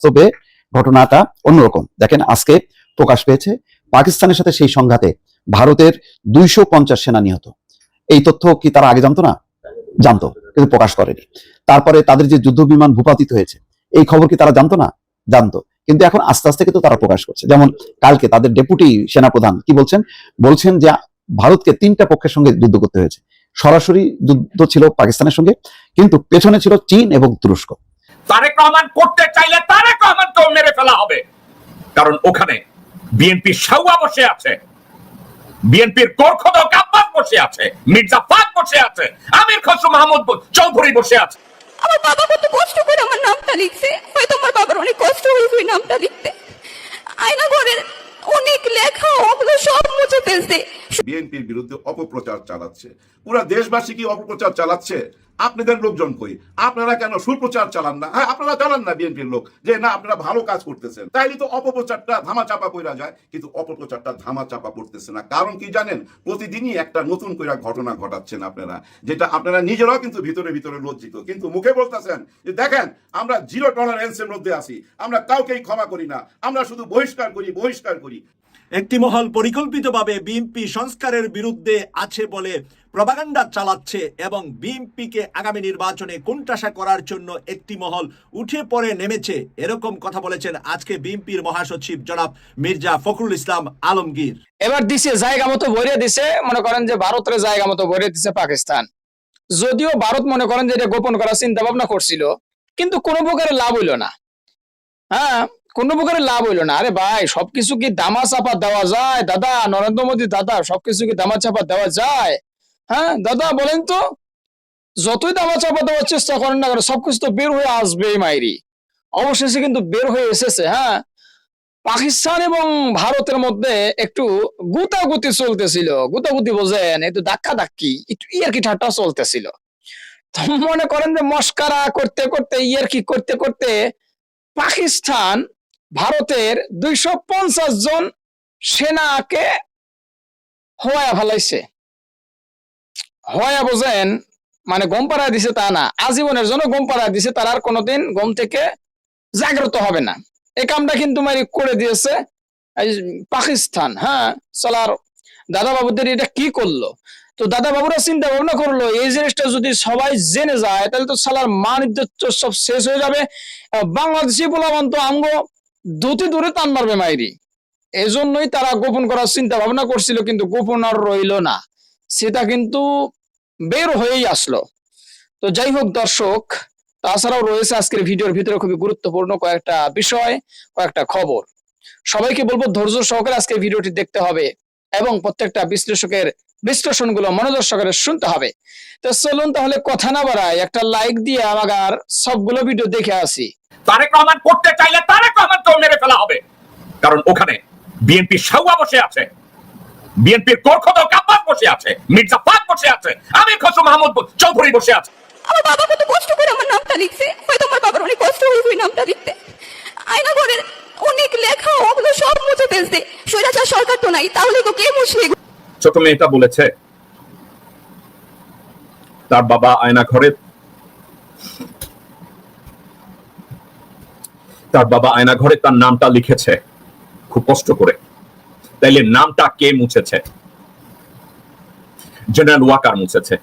বাস্তবে ঘটনাটা অন্যরকম। দেখেন, আজকে প্রকাশ পেয়েছে পাকিস্তানের সাথে সেই সংঘাতে ভারতের দুইশো পঞ্চাশ সেনা নিহত। এই তথ্য কি তারা আগে জানতো না? জানতো, কিন্তু প্রকাশ করেনি। তারপরে তাদের যে যুদ্ধ বিমান ভূপাতিত হয়েছে, এই খবর কি তারা জানতো না? জানতো। কিন্তু এখন আস্তে আস্তে কিন্তু তারা প্রকাশ করছে। যেমন কালকে তাদের ডেপুটি সেনাপ্রধান কি বলছেন? বলছেন যে ভারতকে তিনটা পক্ষের সঙ্গে যুদ্ধ করতে হয়েছে। সরাসরি যুদ্ধ ছিল পাকিস্তানের সঙ্গে, কিন্তু পেছনে ছিল চীন এবং তুরস্ক। তারেক রহমান করতে চাইলে তারেক রহমানকেও মেরে ফেলা হবে। কারণ ওখানে বিএনপির সাউয়া বসে আছে বিএনপির কোরখদক আব্বাস বসে আছে, মির্জা ফাক বসে আছে, আমির খসরু মাহমুদ চৌধুরী বসে আছে। আমার বাবা কত কষ্ট করে আমার নামটা লিখছে। হয়তো আমার বাবার অনেক কষ্ট হয়েছে ওই নামটা লিখতে। আয়না ঘরের অনেক লেখা ওগুলো সব মুছে ফেলছে। বিএনপির বিরুদ্ধে অপপ্রচার চালাচ্ছে। পুরা দেশবাসী কি অপপ্রচার চালাচ্ছে? আপনাদের লোকজন কই? আপনারা কেন সুপ্রচার চালান না? হ্যাঁ আপনারা চালান না বিএনপির লোক যে, না, আপনারা ভালো কাজ করতেছেন। তাইলে তো অপপ্রচারটা ধামা চাপা কইরা যায়। কিন্তু অপপ্রচারটা ধামা চাপা পড়তেছে না। কারণ কি জানেন? প্রতিদিনই একটা নতুন কইরা ঘটনা ঘটাচ্ছেন আপনারা, যেটা আপনারা নিজেরাও কিন্তু ভিতরে ভিতরে লজ্জিত। কিন্তু মুখে বলতেছেন যে, দেখেন, আমরা জিরো টলারেন্সের মধ্যে আছি। আমরা কাউকেই ক্ষমা করি না। আমরা শুধু বহিষ্কার করি বহিষ্কার করি। একটি মহল পরিকল্পিতভাবে বিএনপি সংস্কারের বিরুদ্ধে আছে বলে প্রপাগান্ডা চালাচ্ছে এবং বিএনপিকে আগামী নির্বাচনে কোণঠাসা করার জন্য একটি মহল উঠে পড়ে নেমেছে। এরকম কথা বলেছেন আজকে বিএনপির মহাসচিব জনাব মির্জা ফখরুল ইসলাম আলমগীর। এবার দিছে জায়গা মতো ভরিয়ে দিছে, মনে করেন যে ভারতের জায়গা মতো ভরিয়ে দিছে পাকিস্তান। যদিও ভারত মনে করেন যে এটা গোপন করার চিন্তা ভাবনা করছিল, কিন্তু কোনো প্রকারে লাভ হইল না। হ্যাঁ কোনো প্রকারে লাভ হইল না। আরে ভাই, সবকিছু কি দামা চাপা দেওয়া যায়? দাদা, নরেন্দ্র মোদী দাদা, সবকিছু কি দামা চাপা দেওয়া যায়? হ্যাঁ দাদা, বলেন তো। যতই দামা চাপা দেওয়ার চেষ্টা করেন না কেন, সবকিছু তো বের হয়ে আসবেই মাইরি। অবশেষে কিন্তু বের হয়ে এসেছে হ্যাঁ। পাকিস্তান এবং ভারতের মধ্যে একটু গুতাগুতি চলতেছিল। গুতাগুতি বোঝেন একটু ধাক্কা ধাক্কি, একটু ইয়ার কি ঠাট্টা চলতেছিল। মনে করেন যে মস্কারা করতে করতে, ইয়ার কি করতে করতে পাকিস্তান ভারতের দুইশো পঞ্চাশ জন সেনাকে হওয়া ফেলাইছে হওয়া বোঝেন মানে গম পাড়ায় দিছে তা না, আজীবনের জন্য গম পাড়ায় দিছে, তার আর কোনোদিন গম থেকে জাগ্রত হবে না। এই কামটা কিন্তু মারি করে দিয়েছে পাকিস্তান হ্যাঁ? সালার দাদা বাবুদের এটা কি করল? তো দাদা বাবুরা চিন্তা ভাবনা করল, এই জিনিসটা যদি সবাই জেনে যায়, তাহলে তো সালার মান সব শেষ হয়ে যাবে। বাংলাদেশি পোলাবান তো আঙ্গ দুটি দূরে টান মারবে মাইরি। এজন্যই তারা গোপন করার চিন্তা ভাবনা করছিল, কিন্তু গোপন আর রইল না। সেটা কিন্তু বের হয়েই আসলো। তো যাই হোক দর্শক, তাছাড়াও রয়েছে আজকের ভিডিওর ভিতরে খুবই গুরুত্বপূর্ণ কয়েকটা বিষয়, কয়েকটা খবর। সবাইকে বলব ধৈর্য সহকারে আজকের ভিডিওটি দেখতে হবে এবং প্রত্যেকটা বিশ্লেষকের বিশ্লেষণগুলো মনোযোগ সহকারে শুনতে হবে। তো চলুন তাহলে কথা না বাড়াই একটা লাইক দিয়ে আমার সবগুলো ভিডিও দেখে আসি। তারেক রহমান করতে চাইলে তারেক রহমানকেও মেরে ফেলা হবে। কারণ ওখানে বিএনপির সাউয়া বসে আছে বিএনপির কোরখদক আব্বাস বসে আছে মির্জা ফাক বসে আছে আমির খসরু মাহমুদ চৌধুরী বসে আছে। আমার বাবা কত কষ্ট করে আমার নামটা লিখছে। হয়তো আমার বাবার অনেক কষ্ট হয়েছে ওই নামটা লিখতে। আয়না ঘরের অনেক লেখা ওগুলো সব মুছে ফেলছে। স্বৈরাচার সরকার তো নাই তাহলে তো কে মুছবে? এগুলো? ছোট মেয়েটা বলেছে তার বাবা আয়না ঘরে তার বাবা আয়না ঘরে তার নামটা লিখেছে। খুব কষ্ট করে। তাইলে নামটা কে মুছেছে? জেনারেল ওয়াকার মুছেছে।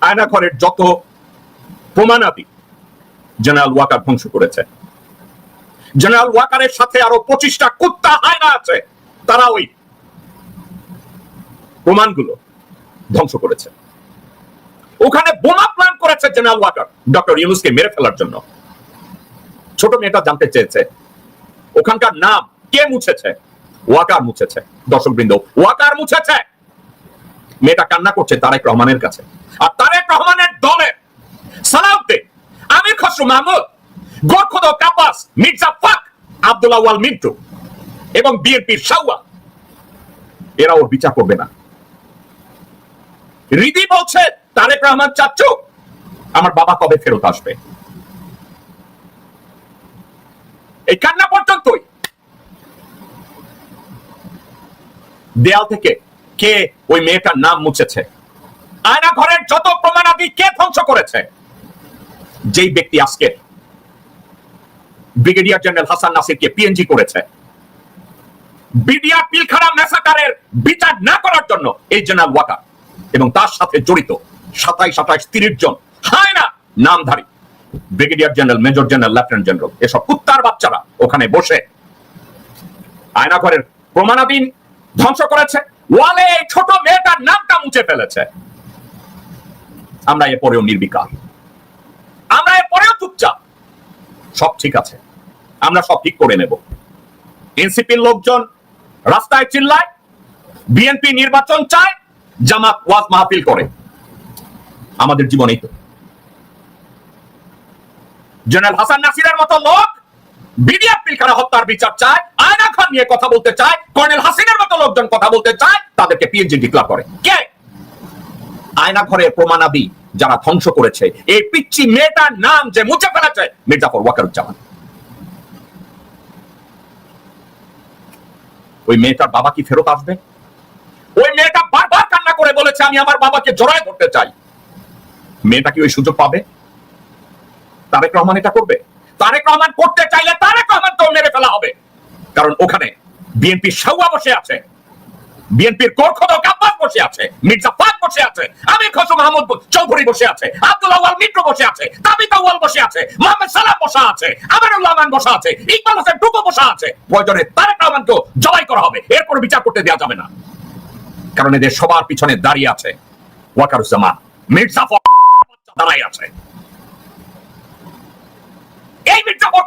আয়না ঘরের যত প্রমাণাদি জেনারেল ওয়াকার ধ্বংস করেছে। জেনারেল ওয়াকারের সাথে আরও পঁচিশটা কুত্তা আয়না আছে। তারা ওই প্রমাণগুলো ধ্বংস করেছে। ওখানে বোমা প্ল্যান করেছে জেনারেল ওয়াকার ডক্টর ইউনুসকে মেরে ফেলার জন্য। ছোট মেয়েটা জানতে চেয়েছে। ওখানকার নাম কে মুছেছে? ওয়াকার মুছেছে। দর্শক বৃন্দ ওয়াকার মুছেছে! মেয়েটা কান্না করছে তারেক রহমানের কাছে। আর তারেক রহমানের দলের সালাউদ্দিন, আমির খসরু মাহমুদ, গোরখদ কাব্বাস মির্জা ফাক আব্দুল্লাহ ওয়াল মিন্টু এবং বিএনপির সাউয়া এরা ওর বিচার করবে না। রিদি বলছে, তারেক রহমান চাচ্চু, আমার বাবা কবে ফেরত আসবে? এই কান্না পর্যন্তই। দেয়াল থেকে কে ওই মেয়েটার নাম মুছেছে? আয়না ঘরের যত প্রমাণাদি কে ধ্বংস করেছে? যেই ব্যক্তি আজকে ব্রিগেডিয়ার জেনারেল হাসান নাসিরকে পিএনজি করেছে, বিডিআর পিলখানা ম্যাসাকারের বিচার না করার জন্য এই জেনারেল ওয়াকার এবং তার সাথে জড়িত সাতাইশ সাতাইশ তিরিশ জন হায় না নামধারী। Brigadier general, major general, lieutenant general, এসব কুত্তার বাচ্চারা ওখানে বসে আয়নাঘরের প্রমাণাধীন ধ্বংস করেছে। ওয়ালে এই ছোট মেয়েটার নামটা মুছে ফেলেছে। আমরা এরপরেও নির্বিকার। আমরা এরপরেও চুপচাপ। সব ঠিক আছে। আমরা সব ঠিক করে নেব। এনসিপির লোকজন রাস্তায় চিল্লায়, বিএনপি নির্বাচন চায়, জামাত ওয়াজ মাহফিল করে। আমাদের জীবনেই তো। জেনারেল হাসান নাসিরের মতো লোক বিডিআর পিলখানা হত্যার বিচার চায়, আয়না খান নিয়ে কথা বলতে চায়, কর্নেল হাসিনের মতো লোকজন কথা বলতে চায়, তাদেরকে পিএনজি ডিক্লার করে। কে? আয়না ঘরের প্রমাণাদি যারা ধ্বংস করেছে, এই পিচ্ছি মেয়েটার নাম যে মুছে ফেলেছে, মির্জাফর ওয়াকারুজ্জামান। ওই মেয়েটার বাবা কি ফেরত আসবে? ওই মেয়েটা বারবার কান্না করে বলেছে, আমি আমার বাবাকে জড়ায় ধরতে চাই। মেয়েটা কি ওই সুযোগ পাবে? তারেক রহমান এটা করবে? তারেক রহমান করতে চাইলে তারেক রহমান তো মেরে ফেলা হবে। কারণ ওখানে বিএনপি সাউয়া বসে আছে, বিএনপির কর্খদক আব্বাস বসে আছে, মির্জা ফাক বসে আছে, আমির খসরু মাহমুদ চৌধুরী বসে আছে, আব্দুল আওয়াল মিত্র বসে আছে তাবিত আওয়াল বসে আছে, মোহাম্মদ সালাম বসা আছে আমিরুল্লাহ মান বসা আছে, ইকবাল হোসেন টুকু বসা আছে। প্রয়োজনে তারেক রহমানকে জবাই করা হবে, এরপর বিচার করতে দেওয়া যাবে না। কারণ এদের সবার পিছনে দাঁড়িয়ে আছে ওয়াকারুজ্জামান, মির্জা দাঁড়াই আছে। এই মির্জাফর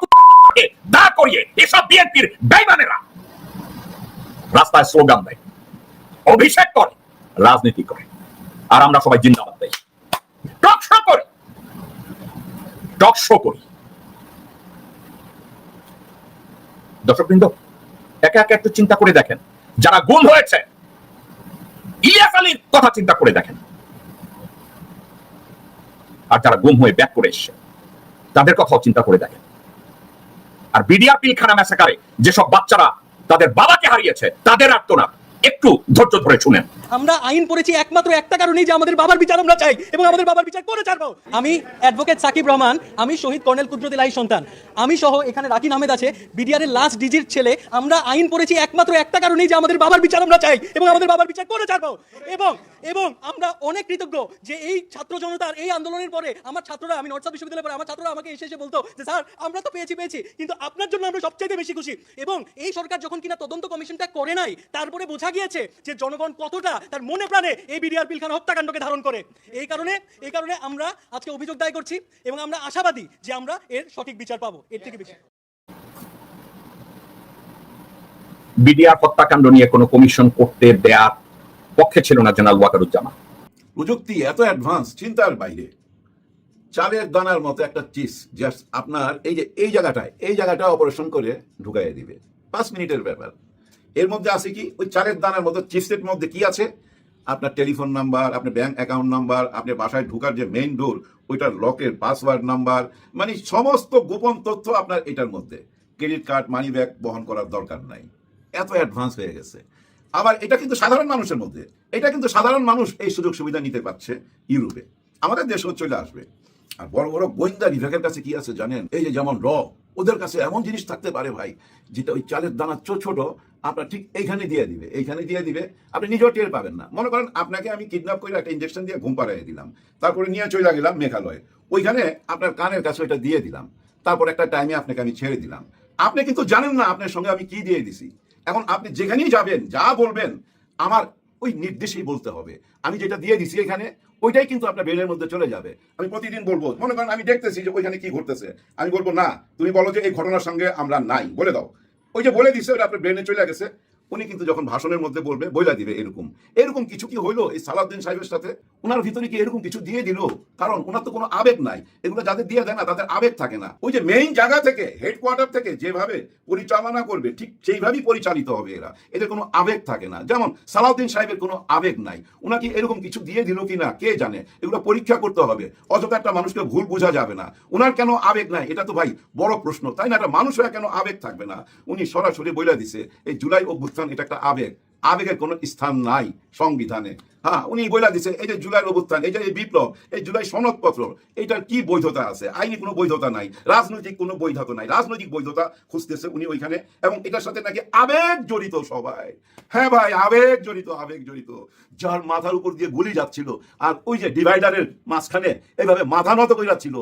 দাঁড় করিয়ে এসব বিএনপির বেইমানেরা রাস্তায় স্লোগান দেয়, অভিষেক করে, রাজনীতি করে, আর আমরা সবাই জিন্দাবাদ দেই। টক শো করি, টক শো করি। দর্শকবৃন্দ, একা একা একটু চিন্তা করে দেখেন। যারা গুম হয়েছে, ইলিয়াস আলীর কথা চিন্তা করে দেখেন। আর যারা গুম হয়ে ব্যাক করে এসছে তাদের কথাও চিন্তা করে দেখেন। আর বিডিআর পিলখানা ম্যাসাকারে যেসব বাচ্চারা তাদের বাবাকে হারিয়েছে, তাদের আর্তনাদ, একটু ধৈর্য ধরে শুনেন। আমরা আইন পড়েছি একমাত্র একটা কারণেই যে আমাদের বাবার বিচার আমরা চাই এবং আমাদের বাবার বিচার করে ছাড়বো। আমি অ্যাডভোকেট সাকিব রহমান, আমি শহীদ কর্নেল কুদরত লাই সন্তান। আমি সহ এখানে রাকিন আহমেদ আছে বিডিআর এর লাস্ট ডিজির ছেলে। আমরা আইন পড়েছি একমাত্র একটা কারণেই যে আমাদের বাবার বিচার আমরা চাই এবং আমাদের বাবার বিচার করে ছাড়বো। এবং এবং আমরা অনেক কৃতজ্ঞ যে এই ছাত্র জনতার এই আন্দোলনের পরে আমার ছাত্ররা, আমি নর্থ বিশ্ববিদ্যালয়ের পরে আমার ছাত্ররা আমাকে এসে এসে বলতো যে, স্যার, আমরা তো পেয়েছি পেয়েছি। কিন্তু আপনার জন্য আমরা সবচেয়ে বেশি খুশি। এবং এই সরকার যখন কিনা তদন্ত কমিশনটা করে নাই, তারপরে বোঝা গিয়েছে যে জনগণ কতটা তার মনে প্রাণে এই বিডিআর পিলখানা হত্যাকাণ্ডকে ধারণ করে। এই কারণে এই কারণে আমরা আজকে অভিযোগ দায় করছি এবং আমরা আশাবাদী যে আমরা এর সঠিক বিচার পাবো। এর থেকে বেশি। বিডিআর হত্যাকাণ্ড নিয়ে কোনো কমিশন করতে দেয়ার পক্ষে ছিল না জেনারেল ওয়াকারুজ্জামান। প্রযুক্তি এত অ্যাডভান্স চিন্তার বাইরে। চালের দানার মতো একটা চিজ জাস্ট আপনার এই যে এই জায়গাটায় এই জায়গাটা অপারেশন করে ঢুকাইয়ে দিবে। পাঁচ মিনিটের ব্যাপার। এর মধ্যে আছে কি? ওই চালের দানার মতো চিপসের মধ্যে কি আছে? আপনার টেলিফোন নাম্বার, আপনার ব্যাংক অ্যাকাউন্ট নাম্বার আপনার বাসায় ঢোকার যে মেইন ডোর, ওইটার লকের পাসওয়ার্ড নাম্বার মানে সমস্ত গোপন তথ্য আপনার এটার মধ্যে। ক্রেডিট কার্ড, মানি ব্যাগ বহন করার দরকার নাই। এত অ্যাডভান্স হয়ে গেছে। আবার এটা কিন্তু সাধারণ মানুষের মধ্যে, এটা কিন্তু সাধারণ মানুষ এই সুযোগ সুবিধা নিতে পারছে ইউরোপে। আমাদের দেশেও চলে আসবে। আর বড় বড় গোয়েন্দা বিভাগের কাছে কি আছে জানেন? এই যে যেমন র ওদের কাছে এমন জিনিস থাকতে পারে ভাই, যেটা ওই চালের দানা ছোট ছোট, আপনার ঠিক এইখানে দিয়ে দিবে, এইখানে দিয়ে দিবে, আপনি নিজেও টের পাবেন না। মনে করেন আপনাকে আমি কিডন্যাপ করে একটা ইঞ্জেকশন দিয়ে ঘুম পাড়াই দিলাম, তারপরে নিয়ে চলে গেলাম মেঘালয়ে। ওইখানে আপনার কানের কাছে ওইটা দিয়ে দিলাম, তারপর একটা টাইমে আপনাকে আমি ছেড়ে দিলাম। আপনি কিন্তু জানেন না আপনার সঙ্গে আমি কি দিয়ে দিছি। এখন আপনি যেখানেই যাবেন, যা বলবেন, আমার ওই নির্দেশেই বলতে হবে। আমি যেটা দিয়ে দিছি এখানে, ওইটাই কিন্তু আপনার ব্রেনের মধ্যে চলে যাবে। আমি প্রতিদিন বলব, মনে করেন আমি দেখতেছি যে ওইখানে কি ঘটতেছে। আমি বলব, না, তুমি বলো যে এই ঘটনার সঙ্গে আমরা নাই। বলে দাও। ওই যে বলে দিছে ওটা আপনার ব্রেনে চলে গেছে। উনি কিন্তু যখন ভাষণের মধ্যে বলবে, বইলা দিবে এরকম। এরকম কিছু কি হইল এই সালাউদ্দিন সাহেবের সাথে? ওনার ভিতরে কি এরকম কিছু দিয়ে দিল? কারণ ওনার তো কোনো আবেগ নাই। এগুলো যাদের দিয়ে দেয় না, তাদের আবেগ থাকে না। ওই যে মেইন জায়গা থেকে হেডকোয়ার্টার থেকে যেভাবে পরিচালনা করবে, ঠিক সেইভাবেই পরিচালিত হবে এরা। এদের কোনো আবেগ থাকে না। যেমন সালাউদ্দিন সাহেবের কোনো আবেগ নাই। ওনাকে এরকম কিছু দিয়ে দিল কি না কে জানে? এগুলো পরীক্ষা করতে হবে। অযথা একটা মানুষকে ভুল বোঝা যাবে না। ওনার কেন আবেগ নাই? এটা তো ভাই বড় প্রশ্ন। তাই না? একটা মানুষ কেন আবেগ থাকবে না? উনি সরাসরি বইলা দিছে, এই জুলাই অভ্যুত্থান এটা একটা আবেগ। আবেগের কোনো স্থান নাই সংবিধানে। হ্যাঁ উনি বইলা দিছে, এই যে জুলাই অভ্যুত্থান এই যে এই বিপ্লব, এই জুলাই সনদপত্র এটার কি বৈধতা আছে? আইনি কোনো বৈধতা নাই, রাজনৈতিক কোনো বৈধতা নাই, রাজনৈতিক বৈধতা খুঁজতেছে উনি ওইখানে, এবং এটার সাথে নাকি আবেগ জড়িত সবাই। হ্যাঁ ভাই, আবেগ জড়িত আবেগ জড়িত। যার মাথার উপর দিয়ে গুলি যাচ্ছিল, আর ওই যে ডিভাইডারের মাঝখানে এইভাবে মাথা নত করে যাচ্ছিল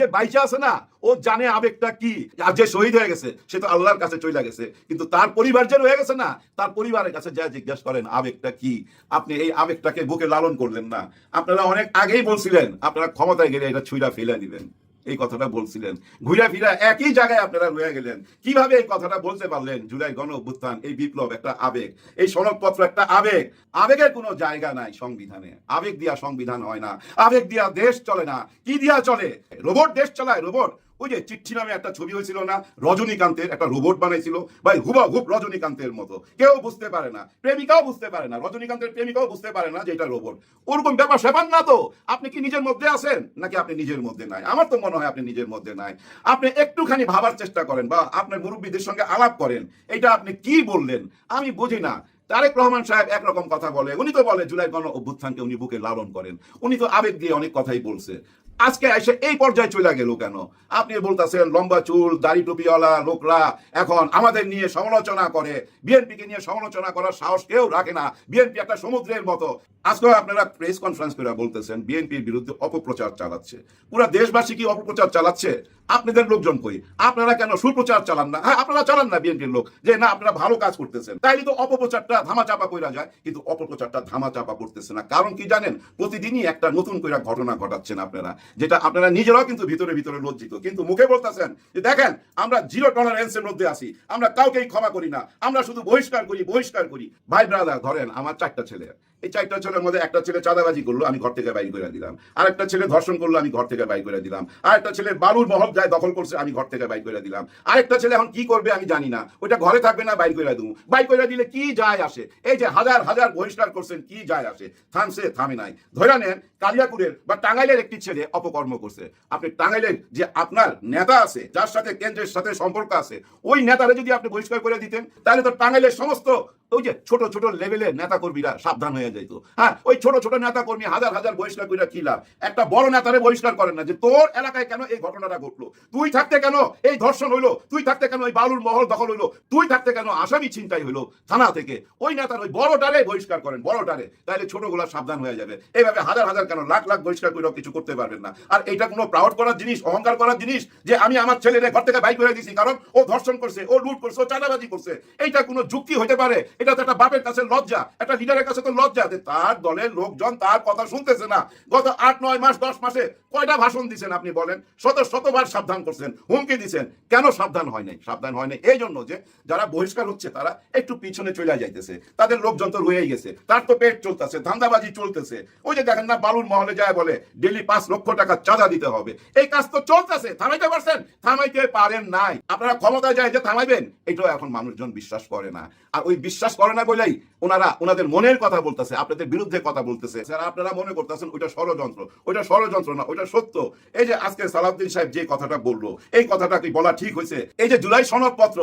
যে বাইচা আছে না, ও জানে আবেগটা কি, আর যে শহীদ হয়ে গেছে, সে তো আল্লাহর কাছে চলে গেছে। কিন্তু তার পরিবার যে রয়ে গেছে না, তার পরিবারের কাছে যা জিজ্ঞেস করেন, আবেগটা কি? আপনি এই আবেগটাকে বুকে লালন করলেন না। আপনারা অনেক আগেই বলছিলেন, আপনারা ক্ষমতায় গেলে এটা ছুঁড়া ফেলে দিবেন। এই কথাটা বলছিলেন। ঘুরে ফিরা একই জায়গায় আপনারা রয়ে গেলেন। কীভাবে এই কথাটা বলতে পারলেন? জুলাই গণ অভ্যুত্থান, এই বিপ্লব একটা আবেগ। এই সনদপত্র একটা আবেগ। আবেগের কোনো জায়গা নাই সংবিধানে। আবেগ দিয়া সংবিধান হয় না। আবেগ দিয়া দেশ চলে না। কি দিয়া চলে? রোবট দেশ চলায়, রোবট। ওই যে চিঠি নামে একটা ছবি হয়েছিল না, রজনীকান্তের একটা রোবট বানাইছিল, ভাই হুবা হুব রজনীকান্তের মতো। কেউ বুঝতে পারে না, প্রেমিকাও বুঝতে পারে না, রজনীকান্তের প্রেমিকাও বুঝতে পারে না যে এটা রোবট ওরকম ব্যাপার সেপার না তো। আপনি কি নিজের মধ্যে আছেন? নাকি আপনি নিজের মধ্যে নাই? আমার তো মনে হয় আপনি নিজের মধ্যে নাই। আপনি একটুখানি ভাবার চেষ্টা করেন বা আপনার মুরব্বীদের সঙ্গে আলাপ করেন, এটা আপনি কি বললেন? আমি বুঝি না। তারেক রহমান সাহেব একরকম কথা বলে, উনি তো বলে, জুলাই গণ অভ্যুত্থানকে উনি বুকে লালন করেন। উনি তো আবেগ দিয়ে অনেক কথাই বলছে। আজকে এসে এই পর্যায়ে চলে গেল কেন? আপনি বলতেছেন, লম্বা চুল, দাড়ি টুপিওয়ালা, লোকরা এখন আমাদের নিয়ে সমালোচনা করে। বিএনপিকে নিয়ে সমালোচনা করার সাহস কেউ রাখে না। বিএনপি একটা সমুদ্রের মতো। আজকে আপনারা প্রেস কনফারেন্স করে বলতেছেন, বিএনপির বিরুদ্ধে অপপ্রচার চালাচ্ছে। পুরা দেশবাসী কি অপপ্রচার চালাচ্ছে? আপনাদের লোকজন কই? আপনারা কেন সুপ্রচার চালান না? হ্যাঁ আপনারা চালান না বিএনপির লোক যে, না, আপনারা ভালো কাজ করতেছেন। তাইলে তো অপপ্রচারটা ধামাচাপা কইরা যায়। কিন্তু অপপ্রচারটা ধামাচাপা করতেছে না। কারণ কি জানেন? প্রতিদিনই একটা নতুন কইরা ঘটনা ঘটাচ্ছেন আপনারা, যেটা আপনারা নিজেরাও কিন্তু ভিতরে ভিতরে লজ্জিত। কিন্তু মুখে বলতেছেন যে, দেখেন, আমরা জিরো টলারেন্সের মধ্যে আছি। আমরা কাউকেই ক্ষমা করি না। আমরা শুধু বহিষ্কার করি বহিষ্কার করি। ভাই ব্রাদার, ধরেন আমার চারটা ছেলে। এই চারটা ছেলের মধ্যে একটা ছেলে চাঁদাবাজি করল, আমি ঘর থেকে বাইর করে দিলাম। আর একটা ছেলে ধর্ষণ করল, আমি ঘর থেকে বাইর করে দিলাম। আর একটা ছেলে বালুর মহল যায় দখল করছে, আমি ঘর থেকে বাইর করে দিলাম। আরেকটা ছেলে এখন কি করবে আমি জানি না। ওইটা ঘরে থাকবে না, বাইর করে দেবো। বাইর করে দিলে কি যায় আসে? এই যে হাজার হাজার বহিষ্কার করছেন, কি যায় আসে? থামছে, থামে নাই। ধরে নেন কালিয়াকুরের বা টাঙ্গাইলের একটি ছেলে অপকর্ম করছে। আপনি টাঙ্গাইলের যে আপনার নেতা আছে, যার সাথে কেন্দ্রের সাথে সম্পর্ক আছে, ওই নেতারে যদি আপনি বহিষ্কার করে দিতেন, তাহলে তো টাঙ্গাইলের সমস্ত ওই যে ছোট ছোট লেভেলের নেতা কর্মীরা সাবধান হয়ে যেত। হ্যাঁ ওই ছোট ছোট নেতা কর্মী হাজার হাজার বহিষ্কার করে কি লাভ? একটা বড় নেতারে বহিষ্কার করেন না যে তোর এলাকায় কেন এই ঘটনাটা ঘটলো? তুই থাকতে কেন? এই ধর্ষণ হইল। তুই থাকতে কেন? ওই বালুর মহল দখল হইল। তুই থাকতে কেন? আসামি ছিনতাই হইল থানা থেকে। ওই নেতার ওই বড়টারে বহিষ্কার করেন বড়টারে তাহলে ছোটগুলা সাবধান হয়ে যাবে। এইভাবে হাজার হাজার কেন লাখ লাখ বহিষ্কার করেও কিছু করতে পারবেন না। আর এটা কোনো প্রাউড করার জিনিস, অহংকার করার জিনিস যে আমি আমার ছেলেরে ঘর থেকে বাইক করে দিছি কারণ ও ধর্ষণ করছে, ও লুট করছে, ও চাঁদাবাজি করছে। এইটা কোনো যুক্তি হতে পারে? এটা তো একটা বাপের কাছে লজ্জা। একটা লিডারের কাছে তো লজ্জা যে তার দলের লোকজন তার কথা শুনতেছে না। গত আট, নয় মাস, দশ মাসে কয়টা ভাষণ দিচ্ছেন আপনি বলেন? শত, শতবার সাবধান করছেন, হুমকি দিচ্ছেন কেন সাবধান হয় নাই? সাবধান হয় নাই এই জন্য যে যারা বহিষ্কার হচ্ছে, তারা একটু পিছনে চলে যাইতেছে। তাদের লোকজন তো রয়েই গেছে। তার তো পেট চলতেছে, ধান্দাবাজি চলতেছে। ওই যে দেখেন না, বালুর মহলে যায় বলে ডেলি পাঁচ লক্ষ টাকা চাঁদা দিতে হবে। এই কাজ তো চলতেছে, থামাইতে পারছেন? থামাইতে পারেন নাই। আপনারা ক্ষমতায় যায় যে থামাইবেন, এটাও এখন মানুষজন বিশ্বাস করে না। আর ওই বিশ্বাস করে না বলেই ওনারা ওনাদের মনের কথা বলতেছে, আপনাদের বিরুদ্ধে কথা বলতেছে। স্যার, আপনারা মনে করতেছেন ওইটা ষড়যন্ত্র ওইটা ষড়যন্ত্র না, ওইটা সত্য। এই যে আজকে সালাউদ্দিন সাহেব যে কথাটা বলল। এই কথাটা কি বলা ঠিক হয়েছে? এই যে জুলাই সনদপত্র,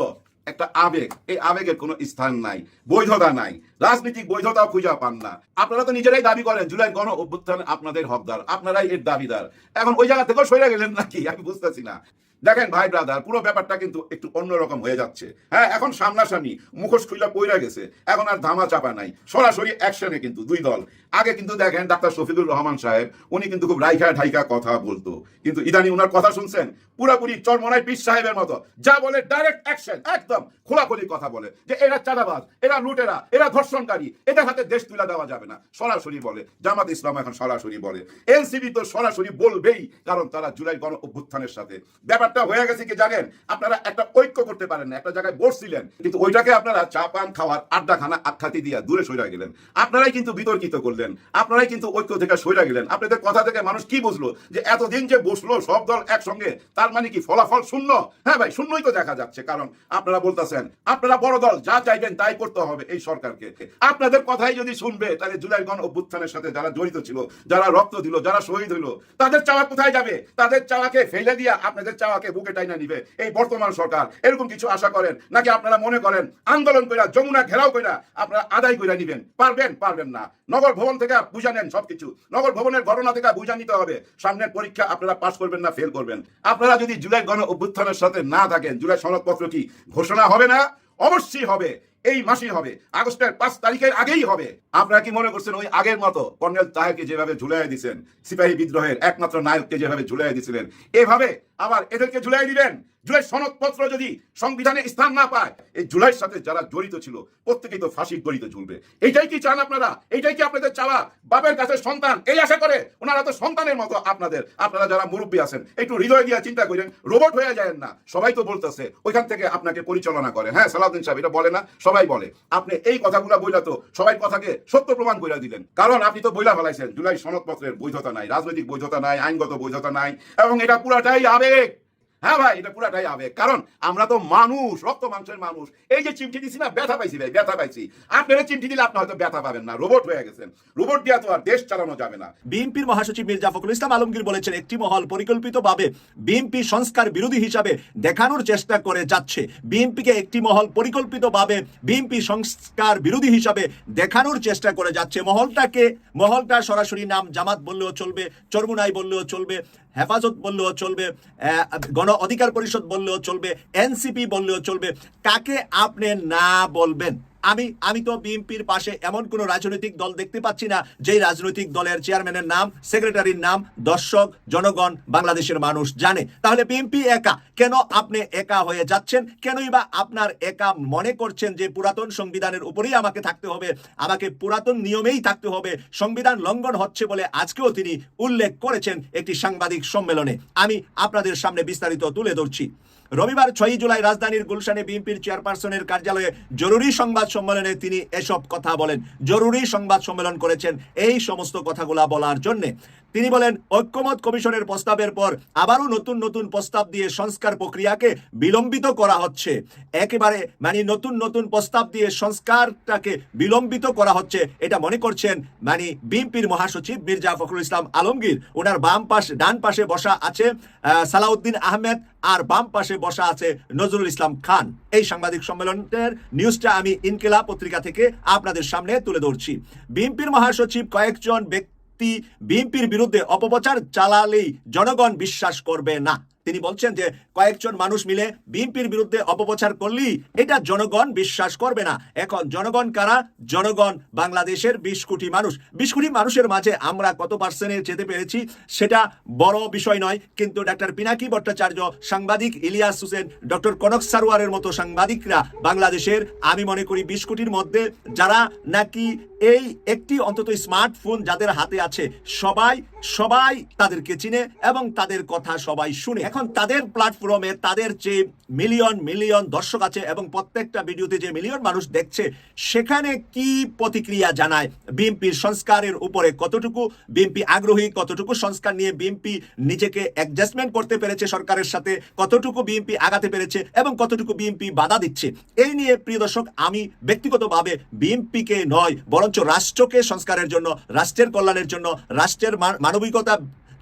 একটা আবেগ। এই আবেগের কোনো স্থান নাই, বৈধতা নাই। রাজনৈতিক বৈধতা খুঁজে পান না। আপনারা তো নিজেরাই দাবি করেন, জুলাই গণ অভ্যুত্থান আপনাদের হকদার, আপনারাই এর দাবিদার। এখন ওই জায়গা থেকেও সরে গেলেন নাকি? আমি বুঝতেছি না। দেখেন ভাই ব্রাদার পুরো ব্যাপারটা কিন্তু একটু অন্যরকম হয়ে যাচ্ছে। হ্যাঁ এখন সামনাসামনি মুখোশ খুইলা পইরা গেছে, এখন আর ধামা চাপা নাই। সরাসরি অ্যাকশনে কিন্তু দুই দল। আগে কিন্তু দেখেন ডাক্তার শফিকুর রহমান সাহেব, উনি কিন্তু খুব রাইখা ঢাইকা কথা বলতো। কিন্তু ইদানি উনার কথা শুনছেন? পুরাপুরি চরমনাই পীর সাহেবের মতো। যা বলে ডাইরেক্ট অ্যাকশন একদম খোলাখুলি কথা বলে। যে এরা চাঁদাবাজ, এরা লুটেরা, এরা ধর্ষণকারী, এদের হাতে দেশ তুলে দেওয়া যাবে না। সরাসরি বলে, জামাত ইসলাম এখন সরাসরি বলে। এনসিবি তো সরাসরি বলবেই, কারণ তারা জুলাই গণ অভ্যুত্থানের সাথে। ব্যাপারটা হয়ে গেছে কি জানেন? আপনারা একটা ঐক্য করতে পারেন না। একটা জায়গায় বসছিলেন, কিন্তু ওইটাকে আপনারা চা, পান, খাওয়ার আড্ডাখানা আখ্যাতি দিয়া দূরে সরে গেলেন। আপনারাই কিন্তু বিতর্কিত করলেন। আপনারাই কিন্তু ঐক্য থেকে সরে গেলেন। আপনাদের কথা থেকে মানুষ কি বুঝলো? যে এতদিন যে বসল সব দল একসঙ্গে, তার মানে কি ফলাফল শূন্য? হ্যাঁ ভাই, শূন্যই তো দেখা যাচ্ছে, কারণ আপনারা বলতেছেন, আপনারা বড় দল, যা চাইবেন তাই করতে হবে এই সরকারকে। আপনাদের কথাই যদি শুনবে, তাহলে জুলাই গণ অভ্যুত্থানের সাথে যারা জড়িত ছিল, যারা রক্ত দিল, যারা শহীদ হইল, তাদের চাওয়া কোথায় যাবে? তাদের চাওয়াকে ফেলে দিয়া আপনাদের চাওয়া আমাকে বুকে টাইনা নিবে। এই বর্তমান সরকার, এরকম কিছু আশা করেন? নাকি আপনারা মনে করেন, আন্দোলন কইরা, যমুনা ঘেরাও কইরা আপনারা আদায় কইরা নিবেন? পারবেন পারবেন না। নগর ভবন থেকে বুঝা নেন সবকিছু। নগর ভবনের ঘটনা থেকে বুঝা নিতে হবে। সামনের পরীক্ষা আপনারা পাস করবেন না, ফেল করবেন। আপনারা যদি জুলাই গণ অভ্যুত্থানের সাথে না থাকেন, জুলাই সনদপত্র কি ঘোষণা হবে না? অবশ্যই হবে। এই মাসেই হবে। আগস্টের পাঁচ তারিখের আগেই হবে। আপনারা কি মনে করছেন ওই আগের মতো কর্নেল তাহেরকে যেভাবে ঝুলাই দিচ্ছেন সিপাহী বিদ্রোহের একমাত্র নায়ককে যেভাবে ঝুলাই দিয়েছিলেন এভাবে আবার এদেরকে ঝুলাই দিবেন? জুলাই সনদপত্র যদি সংবিধানে স্থান না পায়, এই জুলাইয়ের সাথে যারা জড়িত ছিল, প্রত্যেকেই তো ফাঁসির গড়িতে ঝুলবে। এইটাই কি চান আপনারা? এইটাই কি আপনাদের চাওয়া? বাপের কাছে সন্তান, এই আশা করে? ওনারা তো সন্তানের মতো আপনাদের। আপনারা যারা মুরব্বী আছেন, একটু হৃদয় দিয়ে চিন্তা করেন, রোবট হয়ে যায় না। সবাই তো বলতেছে, ওইখান থেকে আপনাকে পরিচালনা করে। হ্যাঁ সালাউদ্দিন সাহেব এটা বলে না, সবাই বলে। আপনি এই কথাগুলো বইলা তো সবাই কথাকে সত্য প্রমাণ বইলা দিলেন। কারণ আপনি তো বইলা ফেলাইছেন, জুলাই সনদপত্রের বৈধতা নাই, রাজনৈতিক বৈধতা নাই, আইনগত বৈধতা নাই, এবং এটা পুরাটাই আবেগ। হ্যাঁ ভাই, এটা পুরাটাই আবেগ। কারণ আমরা তো মানুষ, রক্ত মাংসের মানুষ। এই যে চিমটি দিছি না, ব্যথা পাইছি ভাই, ব্যথা পাইছি। আপনারা চিমটি দিলে আপনি হয়তো ব্যথা পাবেন না, রোবট হয়ে গেছেন। রোবট দিয়া তো আর দেশ চালানো যাবে না। বিএনপির মহাসচিব মির্জা ফখরুল ইসলাম আলমগীর বলেছেন, একটি মহল পরিকল্পিতভাবে বিএনপি সংস্কার বিরোধী হিসাবে দেখানোর চেষ্টা করে যাচ্ছে। বিএনপিকে একটি মহল পরিকল্পিতভাবে বিএনপি সংস্কার বিরোধী হিসাবে দেখানোর চেষ্টা করে যাচ্ছে। মহলটাকে মহলটা সরাসরি নাম জামাত বললেও চলবে, চরমুনাই বললেও চলবে হেফাজত বললেও চলবে গণ অধিকার পরিষদ বললেও চলবে, এনসিপি বললেও চলবে, কাকে আপনি না বলবেন? আমি আমি তো বিএনপির পাশে এমন কোন রাজনৈতিক দল দেখতে পাচ্ছি না, যেই রাজনৈতিক দলের চেয়ারম্যানের নাম, সেক্রেটারির নাম, দর্শক, জনগণ, বাংলাদেশের মানুষ জানে। তাহলে বিএনপি একা? কেন আপনি একা হয়ে যাচ্ছেন? কেনই বা আপনার একা মনে করছেন যে পুরাতন সংবিধানের উপরেই আমাকে থাকতে হবে? আমাকে পুরাতন নিয়মেই থাকতে হবে। সংবিধান লঙ্ঘন হচ্ছে বলে আজকেও তিনি উল্লেখ করেছেন একটি সাংবাদিক সম্মেলনে। আমি আপনাদের সামনে বিস্তারিত তুলে ধরছি। রবিবার ছয়ই জুলাই রাজধানীর গুলশানে বিএনপির চেয়ারপারসনের কার্যালয়ে জরুরি সংবাদ সম্মেলনে তিনি এসব কথা বলেন। জরুরি সংবাদ সম্মেলন করেছেন এই সমস্ত কথাগুলা বলার জন্য। তিনি বলেন, ঐক্যমত কমিশনের প্রস্তাবের পর আবারও নতুন নতুন প্রস্তাব দিয়ে সংস্কার প্রক্রিয়াকে বিলম্বিত করা হচ্ছে। একেবারে মানে নতুন নতুন প্রস্তাব দিয়ে সংস্কারটাকে বিলম্বিত করা হচ্ছে এটা মনে করছেন মানে বিএনপির মহাসচিব মির্জা ফখরুল ইসলাম আলমগীর। ওনার বাম পাশ, ডান পাশে বসা আছে সালাউদ্দিন আহমেদ আর বাম পাশে বসা আছে নজরুল ইসলাম খান। এই সাংবাদিক সম্মেলনের নিউজটা আমি ইনকেলা পত্রিকা থেকে আপনাদের সামনে তুলে ধরছি। বিএনপির মহাসচিব কয়েকজন ব্যক্তি বিএনপির বিরুদ্ধে অপপ্রচার চালালেই জনগণ বিশ্বাস করবে না। তিনি বলছেন যে কয়েকজন মানুষ মিলে বিএনপির বিরুদ্ধে অপপ্রচার করলেই এটা জনগণ বিশ্বাস করবে না। এখন জনগণ কারা? জনগণ বাংলাদেশের বিশ কোটি মানুষ। বিশ কোটি মানুষের মাঝে আমরা কত পার্সেন্টে যেতে পেরেছি সেটা বড় বিষয় নয়, কিন্তু ডাক্তার পিনাকি ভট্টাচার্য, সাংবাদিক ইলিয়াস হোসেন, ডক্টর কনক সারোয়ারের মতো সাংবাদিকরা বাংলাদেশের, আমি মনে করি বিশ কোটির মধ্যে যারা নাকি এই একটি অন্তত স্মার্টফোন যাদের হাতে আছে, সবাই সবাই তাদেরকে চিনে এবং তাদের কথা সবাই শুনে। এখন তাদের প্ল্যাটফর্মে তাদের যে মিলিয়ন মিলিয়ন দর্শক আছে এবং প্রত্যেকটা ভিডিওতে যে মিলিয়ন মানুষ দেখছে, সেখানে কি প্রতিক্রিয়া জানায়? বিএনপির সংস্কারের উপরে কতটুকু বিএনপি আগ্রহী, কতটুকু সংস্কার নিয়ে বিএনপি নিজেকে অ্যাডজাস্টমেন্ট করতে পেরেছে সরকারের সাথে, কতটুকু বিএনপি আগাতে পেরেছে এবং কতটুকু বিএনপি বাধা দিচ্ছে? এই নিয়ে প্রিয় দর্শক, আমি ব্যক্তিগতভাবে বিএনপিকে নয়, বরঞ্চ রাষ্ট্রকে সংস্কারের জন্য, রাষ্ট্রের কল্যাণের জন্য, রাষ্ট্রের মানবিকতা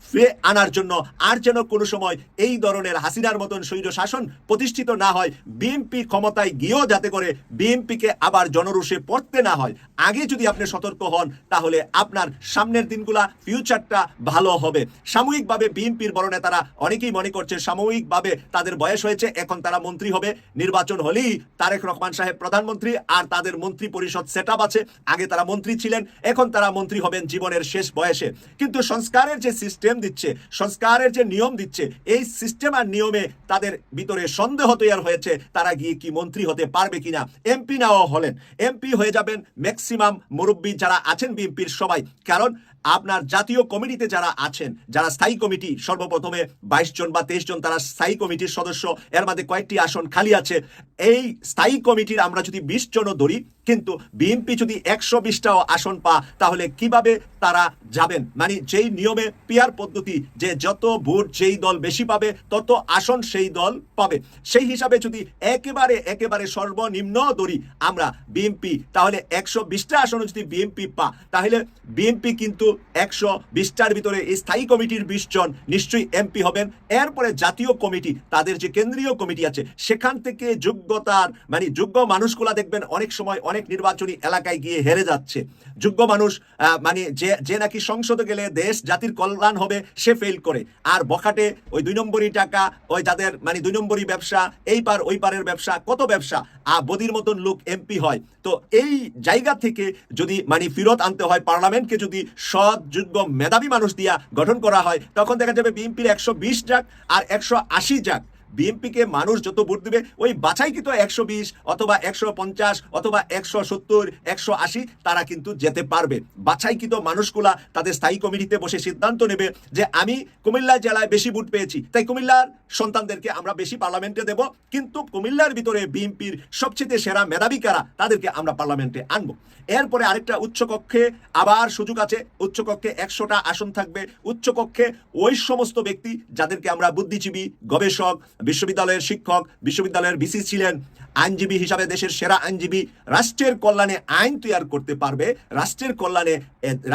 ফিরে আনার জন্য আর যেন কোনো সময় এই ধরনের হাসিনার মতন স্বৈর শাসন প্রতিষ্ঠিত না হয়, বিএনপি ক্ষমতায় গিয়েও যাতে করে বিএনপিকে আবার জনরোষে পড়তে না হয়। আগে যদি আপনি সতর্ক হন, তাহলে আপনার সামনের দিনগুলা ফিউচারটা ভালো হবে। সাময়িকভাবে বিএনপির বড় নেতারা অনেকেই মনে করছে, সাময়িকভাবে তাদের বয়স হয়েছে, এখন তারা মন্ত্রী হবে। নির্বাচন হলেই তারেক রহমান সাহেব প্রধানমন্ত্রী আর তাদের মন্ত্রী পরিষদ সেট আছে। আগে তারা মন্ত্রী ছিলেন, এখন তারা মন্ত্রী হবেন জীবনের শেষ বয়সে। কিন্তু সংস্কারের যে সিস্টেম দিচ্ছে, সংস্কারের যে নিয়ম দিচ্ছে, এই সিস্টেম আর নিয়মে তাদের ভিতরে সন্দেহ তৈরি হয়েছে, তারা গিয়ে কি মন্ত্রী হতে পারবে কিনা? এমপি নাও হলেন। এমপি হয়ে যাবেন ম্যাক্সিমাম মুরব্বী যারা আছেন বিএনপির সবাই। কারণ আপনার জাতীয় কমিটিতে যারা আছেন, যারা স্থায়ী কমিটি, সর্বপ্রথমে বাইশ জন বা তেইশ জন তারা স্থায়ী কমিটির সদস্য, এর মধ্যে কয়েকটি আসন খালি আছে। এই স্থায়ী কমিটির আমরা যদি বিশ জনও ধরি, কিন্তু বিএনপি যদি একশো বিশটাও আসন পা তাহলে কীভাবে তারা যাবেন? মানে যেই নিয়মে পিয়ার পদ্ধতি, যে যত ভোট যেই দল বেশি পাবে, তত আসন সেই দল পাবে। সেই হিসাবে যদি একেবারে একেবারে সর্বনিম্ন ধরি আমরা বিএনপি, তাহলে একশো বিশটা আসনও যদি বিএনপি পা তাহলে বিএনপি কিন্তু একশো বিশটার ভিতরে স্থায়ী কমিটির বিশ জন নিশ্চয়ই এমপি হবেন। এরপরে জাতীয় কমিটি, তাদের যে কেন্দ্রীয় কমিটি আছে, সেখান থেকে যোগ্যতার মানে যোগ্য মানুষগুলা দেখবেন অনেক সময় অনেক নির্বাচনী এলাকায় গিয়ে হেরে যাচ্ছে। যোগ্য মানুষ মানে যে যে নাকি সংসদে গেলে দেশ জাতির কল্যাণ হবে, সে ফেল করে। আর বখাটে ওই দুই নম্বরই টাকা, ওই যাদের মানে দুই নম্বরই ব্যবসা, এই পার, ওই পারের ব্যবসা, কত ব্যবসা? বদির মতন লোক এমপি হয়। তো এই জায়গা থেকে যদি মানে ফিরত আনতে হয়, পার্লামেন্টকে যদি সৎ যোগ্য মেধাবী মানুষ দিয়া গঠন করা হয়, তখন দেখা যাবে বিএনপির একশো বিশ যাক আর একশো আশি যাক। বিএনপিকে মানুষ যত ভোট দিবে, ওই বাছাইকৃত একশো বিশ অথবা একশো পঞ্চাশ অথবা একশো সত্তর, একশো আশি, তারা কিন্তু যেতে পারবে। বাছাইকৃত মানুষগুলা তাদের স্থায়ী কমিটিতে বসে সিদ্ধান্ত নেবে যে আমি কুমিল্লা জেলায় বেশি ভোট পেয়েছি। তাই কুমিল্লার সন্তানদেরকে আমরা বেশি পার্লামেন্টে দেব, কিন্তু কুমিল্লার ভিতরে বিএনপির সবচেয়ে সেরা মেধাবী কারা, তাদেরকে আমরা পার্লামেন্টে আনব। এরপরে আরেকটা উচ্চকক্ষে আবার সুযোগ আছে, উচ্চকক্ষে একশোটা আসন থাকবে। উচ্চকক্ষে ওই সমস্ত ব্যক্তি যাদেরকে আমরা বুদ্ধিজীবী, গবেষক বিশ্ববিদ্যালয়ের শিক্ষক বিশ্ববিদ্যালয়ের বিসি ছিলেন আইনজীবী হিসাবে দেশের সেরা আইনজীবী রাষ্ট্রের কল্যাণে আইন তৈরি করতে পারবে, রাষ্ট্রের কল্যাণে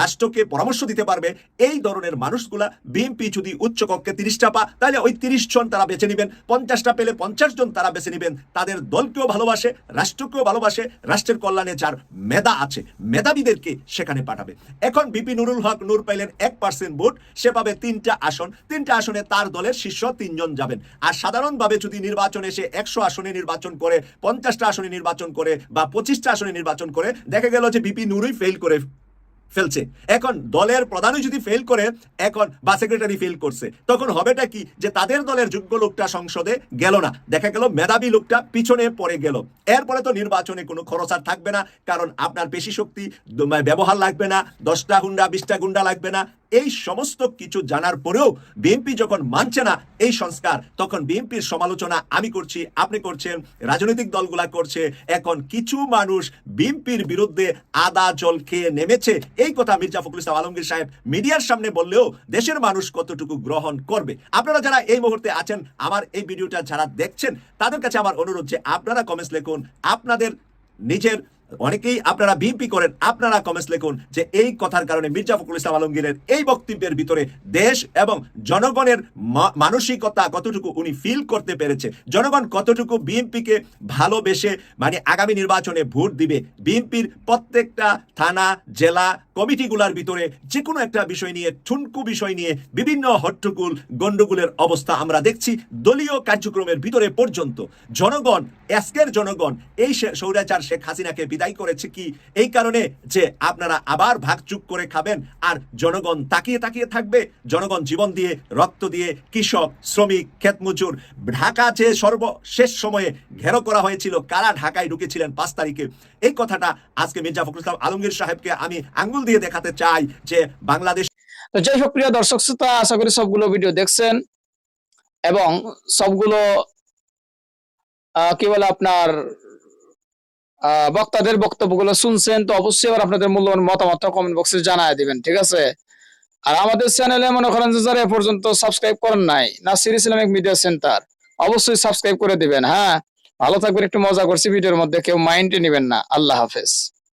রাষ্ট্রকে পরামর্শ দিতে পারবে। এই ধরনের মানুষগুলা বিএনপি যদি উচ্চকক্ষে তিরিশটা পা, তাহলে ওই তিরিশ জন তারা বেছে নেবেন। পঞ্চাশটা পেলে পঞ্চাশ জন তারা বেছে নেবেন। তাদের দলকেও ভালোবাসে, রাষ্ট্রকেও ভালোবাসে, রাষ্ট্রের কল্যাণে যার মেধা আছে, মেধাবীদেরকে সেখানে পাঠাবে। এখন বিপি নুরুল হক নূর পাইলেন এক পার্সেন্ট ভোট, সে পাবে তিনটা আসন। তিনটা আসনে তার দলের শীর্ষ তিনজন যাবেন। আর সাধারণভাবে যদি নির্বাচনে সে একশো আসনে নির্বাচন করে পঞ্চাশটা আসনে নির্বাচন করে বা পঁচিশটা আসনে নির্বাচন করে দেখা গেল যে বিপি নুরুই ফেল করে ফেলছে। এখন দলের প্রধানই যদি ফেল করে, এখন বা সেক্রেটারি ফেল করছে। তখন হবেটা কি? যে তাদের দলের যোগ্য লোকটা সংসদে গেল না। দেখা গেল মেধাবী লোকটা পিছনে পড়ে গেল। এরপরে তো নির্বাচনে কোনো খরচ আর থাকবে না, কারণ আপনার পেশি শক্তি ব্যবহার লাগবে না, দশটা গুন্ডা, বিশটা গুন্ডা লাগবে না। এই সমস্ত কিছু জানার পরেও বিএনপি যখন মানছে না এই সংস্কার, তখন বিএনপির সমালোচনা আমি করছি, আপনি করছেন, রাজনৈতিক দলগুলা করছে। এখন কিছু মানুষ বিএনপির বিরুদ্ধে আদা জল খেয়ে নেমেছে। এই কথা মির্জা ফখরুল ইসলাম আলমগীর সাহেব মিডিয়ার সামনে বললেও দেশের মানুষ কতটুকু গ্রহণ করবে? আপনারা যারা এই মুহূর্তে আছেন, আমার এই ভিডিওটা যারা দেখছেন, তাদের কাছে আমার অনুরোধ যে আপনারা কমেন্টস লিখুন, আপনাদের নিজের অনেকেই আপনারা বিএনপি করেন, আপনারা কমেন্টস লিখুন যে এই কথার কারণে মির্জা ফখরুল ইসলাম আলমগীরের এই বক্তব্যের ভিতরে দেশ এবং জনগণের মানসিকতা কতটুকু উনি ফিল করতে পেরেছে, জনগণ কতটুকু বিএনপিকে ভালোবেসে মানে আগামী নির্বাচনে ভোট দিবে বিএনপির প্রত্যেকটা থানা, জেলা, কমিটিগুলার ভিতরে যে কোনো একটা বিষয় নিয়ে, ঠুনকু বিষয় নিয়ে, বিভিন্ন হট্টগোল গন্ডগোলের অবস্থা আমরা দেখছি দলীয় কার্যক্রমের ভিতরে পর্যন্ত। জনগণ এসকের জনগণ, এই সৌরাচার শেখ হাসিনাকে বিদায় করেছে কি? এই কারণে যে আপনারা আবার ভাগচুক করে খাবেন আর জনগণ তাকিয়ে তাকিয়ে থাকবে, জনগণ জীবন দিয়ে, রক্ত দিয়ে, কৃষক, শ্রমিক, ক্ষেতমজুর, ঢাকা যে সর্বশেষ সময়ে ঘেরো করা হয়েছিল, কারা ঢাকায় ঢুকেছিলেন পাঁচ তারিখে? এই কথাটা আজকে মির্জা ফখরুল ইসলাম আলমগীর সাহেবকে আমি আঙ্গুল দিয়ে দেখাতে চাই যে বাংলাদেশ যাই হোক প্রিয় দর্শক শ্রোতা, আশা করি সবগুলো ভিডিও দেখছেন এবং সবগুলো কি বলে আপনার বক্তাদের বক্তব্যগুলো শুনছেন, তো অবশ্যই এবার আপনাদের মূল্যবান মতামত কমেন্ট বক্সে জানায় দিবেন, ঠিক আছে? আর আমাদের চ্যানেলে মনে করেন যে যারা এ পর্যন্ত সাবস্ক্রাইব করেন নাই না নাসির ইসলামিক মিডিয়া সেন্টার, অবশ্যই সাবস্ক্রাইব করে দিবেন হ্যাঁ? ভালো থাকবেন, একটু মজা করছি, ভিডিওর মধ্যে কেউ মাইন্ডে নিবেন না। আল্লাহ হাফেজ।